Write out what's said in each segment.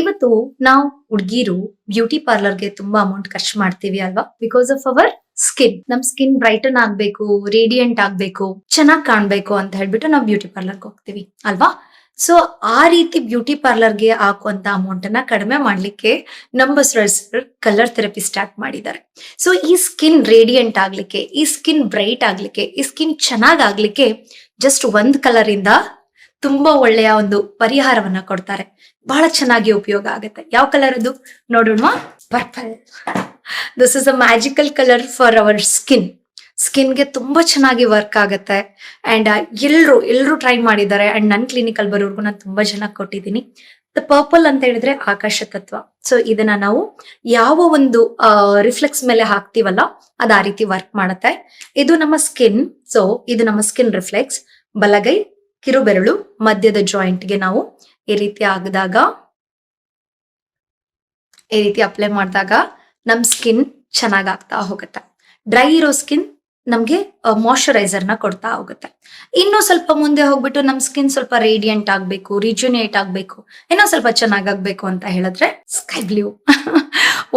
ಇವತ್ತು ನಾವು ಹುಡ್ಗಿರು ಬ್ಯೂಟಿ ಪಾರ್ಲರ್ಗೆ ತುಂಬಾ ಅಮೌಂಟ್ ಖರ್ಚು ಮಾಡ್ತೀವಿ ಅಲ್ವಾ? ಬಿಕಾಸ್ ಆಫ್ ಅವರ್ ಸ್ಕಿನ್ ನಮ್ ಸ್ಕಿನ್ ಬ್ರೈಟನ್ ಆಗ್ಬೇಕು ರೇಡಿಯಂಟ್ ಆಗ್ಬೇಕು, ಚೆನ್ನಾಗ್ ಕಾಣ್ಬೇಕು ಅಂತ ಹೇಳ್ಬಿಟ್ಟು ನಾವು ಬ್ಯೂಟಿ ಪಾರ್ಲರ್ಗೆ ಹೋಗ್ತೀವಿ ಅಲ್ವಾ? ಸೊ ಆ ರೀತಿ ಬ್ಯೂಟಿ ಪಾರ್ಲರ್ಗೆ ಹಾಕುವಂತ ಅಮೌಂಟ್ ಅನ್ನ ಕಡಿಮೆ ಮಾಡ್ಲಿಕ್ಕೆ ನಮ್ಮ ಕಲರ್ ಥೆರಪಿ ಸ್ಟಾರ್ಟ್ ಮಾಡಿದ್ದಾರೆ. ಸೊ ಈ ಸ್ಕಿನ್ ರೇಡಿಯಂಟ್ ಆಗ್ಲಿಕ್ಕೆ, ಈ ಸ್ಕಿನ್ ಬ್ರೈಟ್ ಆಗ್ಲಿಕ್ಕೆ, ಈ ಸ್ಕಿನ್ ಚೆನ್ನಾಗ್ ಆಗ್ಲಿಕ್ಕೆ ಜಸ್ಟ್ ಒಂದ್ ಕಲರಿಂದ ತುಂಬಾ ಒಳ್ಳೆಯ ಒಂದು ಪರಿಹಾರವನ್ನ ಕೊಡ್ತಾರೆ. ಬಹಳ ಚೆನ್ನಾಗಿ ಉಪಯೋಗ ಆಗುತ್ತೆ. ಯಾವ ಕಲರ್ ಅದು? ನೋಡೋಣ purple this is a magical colour for our skin ಸ್ಕಿನ್ಗೆ ತುಂಬಾ ಚೆನ್ನಾಗಿ ವರ್ಕ್ ಆಗುತ್ತೆ. ಅಂಡ್ ಎಲ್ರು ಎಲ್ರು ಟ್ರೈ ಮಾಡಿದ್ದಾರೆ. ಅಂಡ್ ನನ್ನ ಕ್ಲಿನಿಕಲ್ ಬರೋರ್ಗು ನಾನು ತುಂಬಾ ಚೆನ್ನಾಗಿ ಕೊಟ್ಟಿದ್ದೀನಿ. ದ ಪರ್ಪಲ್ ಅಂತ ಹೇಳಿದ್ರೆ ಆಕಾಶ ತತ್ವ. ಸೊ ಇದನ್ನ ನಾವು ಯಾವ ಒಂದು ರಿಫ್ಲೆಕ್ಸ್ ಮೇಲೆ ಹಾಕ್ತಿವಲ್ಲ, ಅದ್ ಆ ರೀತಿ ವರ್ಕ್ ಮಾಡುತ್ತೆ. ಇದು ನಮ್ಮ ಸ್ಕಿನ್ ಸೊ ಇದು ನಮ್ಮ ಸ್ಕಿನ್ ರಿಫ್ಲೆಕ್ಸ್ ಬಲಗೈ ಕಿರುಬೆರಳು ಮಧ್ಯದ ಜಾಯಿಂಟ್ಗೆ ನಾವು ಈ ರೀತಿ ಆಗದಾಗ ಈ ರೀತಿ ಅಪ್ಲೈ ಮಾಡಿದಾಗ ನಮ್ ಸ್ಕಿನ್ ಚೆನ್ನಾಗ್ ಆಗ್ತಾ ಹೋಗುತ್ತೆ. ಡ್ರೈ ಇರೋ ಸ್ಕಿನ್ ನಮ್ಗೆ ಮಾಯಶ್ಚರೈಸರ್ನ ಕೊಡ್ತಾ ಹೋಗುತ್ತೆ. ಇನ್ನು ಸ್ವಲ್ಪ ಮುಂದೆ ಹೋಗ್ಬಿಟ್ಟು ನಮ್ ಸ್ಕಿನ್ ಸ್ವಲ್ಪ ರೇಡಿಯಂಟ್ ಆಗ್ಬೇಕು ರಿಜ್ಯುನೇಟ್ ಆಗ್ಬೇಕು ಏನೋ ಸ್ವಲ್ಪ ಚೆನ್ನಾಗಾಗ್ಬೇಕು ಅಂತ ಹೇಳಿದ್ರೆ sky blue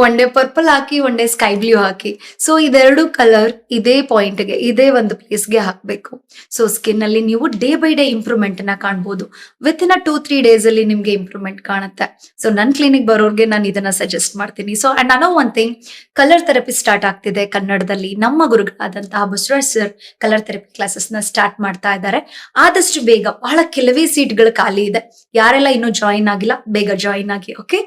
one day purple ಹಾಕಿ ಒನ್ ಡೇ ಸ್ಕೈ ಬ್ಲೂ ಹಾಕಿ. ಸೊ ಇದೆರಡು ಕಲರ್ ಇದೇ ಪಾಯಿಂಟ್ಗೆ, ಇದೇ ಒಂದು ಪ್ಲೇಸ್ಗೆ ಹಾಕ್ಬೇಕು. ಸೊ ಸ್ಕಿನ್ ಅಲ್ಲಿ ನೀವು ಡೇ ಬೈ ಡೇ ಇಂಪ್ರೂವ್ಮೆಂಟ್ನ ಕಾಣಬಹುದು within a two three days ಅಲ್ಲಿ ನಿಮ್ಗೆ ಇಂಪ್ರೂವ್ಮೆಂಟ್ ಕಾಣುತ್ತೆ. ಸೊ ನನ್ ಕ್ಲಿನಿಕ್ ಬರೋರ್ಗೆ ನಾನು ಇದನ್ನ ಸಜೆಸ್ಟ್ ಮಾಡ್ತೀನಿ. ಸೊ ಅಂಡ್ ಅನೋ one thing colour therapy start ಆಗ್ತಿದೆ ಕನ್ನಡದಲ್ಲಿ. ನಮ್ಮ ಗುರುಗಳಾದಂತಹ ಬಸವರಾಜ್ ಸರ್ ಕಲರ್ ಥೆರಪಿ ಕ್ಲಾಸಸ್ನ ಸ್ಟಾರ್ಟ್ ಮಾಡ್ತಾ ಇದ್ದಾರೆ. ಆದಷ್ಟು ಬೇಗ, ಬಹಳ ಕೆಲವೇ ಸೀಟ್ಗಳು ಖಾಲಿ ಇದೆ. ಯಾರೆಲ್ಲ ಇನ್ನೂ ಜಾಯಿನ್ ಆಗಿಲ್ಲ, ಬೇಗ ಜಾಯಿನ್ ಆಗಿ ಓಕೆ